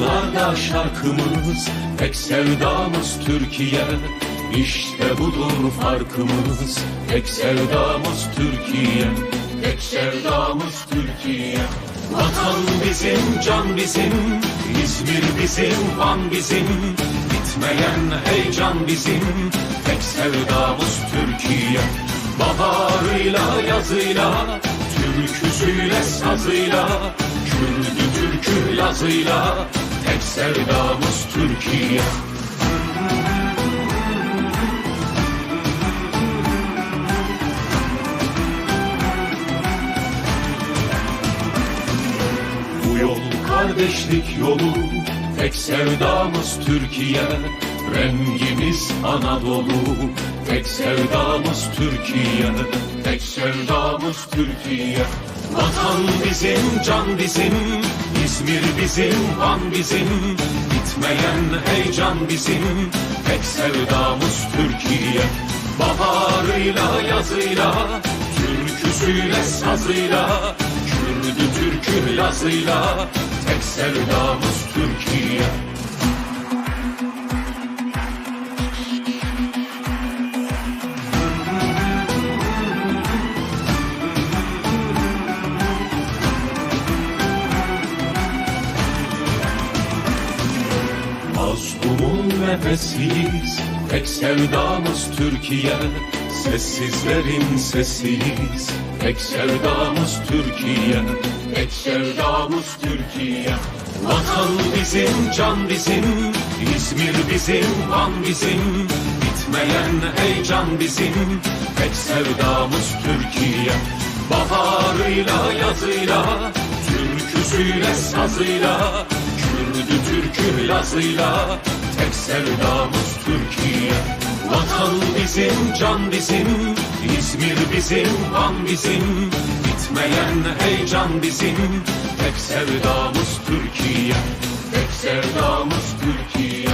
yazıyla şarkımız Tek sevdamız Türkiye. İşte budur farkımız Tek sevdamız Türkiye. Tek sevdamız Türkiye. Vatan bizim, can bizim İzmir bizim, Van bizim. Bitmeyen heyecan bizim Tek sevdamız Türkiye. Baharıyla, yazıyla Türküsüyle, sazıyla Kürdü türkü yazıyla Tek sevdamız Türkiye. Bu yol kardeşlik yolu Tek sevdamız Türkiye. Rengimiz Anadolu Tek sevdamız Türkiye. Tek sevdamız Türkiye. Vatan bizim, can bizim İzmir bizim, Van bizim. Bitmeyen heyecan bizim. Tek sevdamız Türkiye. Baharıyla, yazıyla Türküsüyle, sazıyla Kürdü türkü yazıyla. Tek sevdamız Türkiye nefesiyiz Tek sevdamız Türkiye. Sessizlerin sesiyiz. Tek sevdamız Türkiye. Tek sevdamız Türkiye. Vatan bizim, can bizim. İzmir bizim, Van bizim. Bitmeyen heyecan bizim. Tek sevdamız Türkiye. Baharıyla, yazıyla Türküsüyle, sazıyla Kürdü türkü yazıyla Tek sevdamız Türkiye. Vatan bizim, can bizim İzmir bizim, Van bizim. Bitmeyen heyecan bizim Tek sevdamız Türkiye. Tek sevdamız Türkiye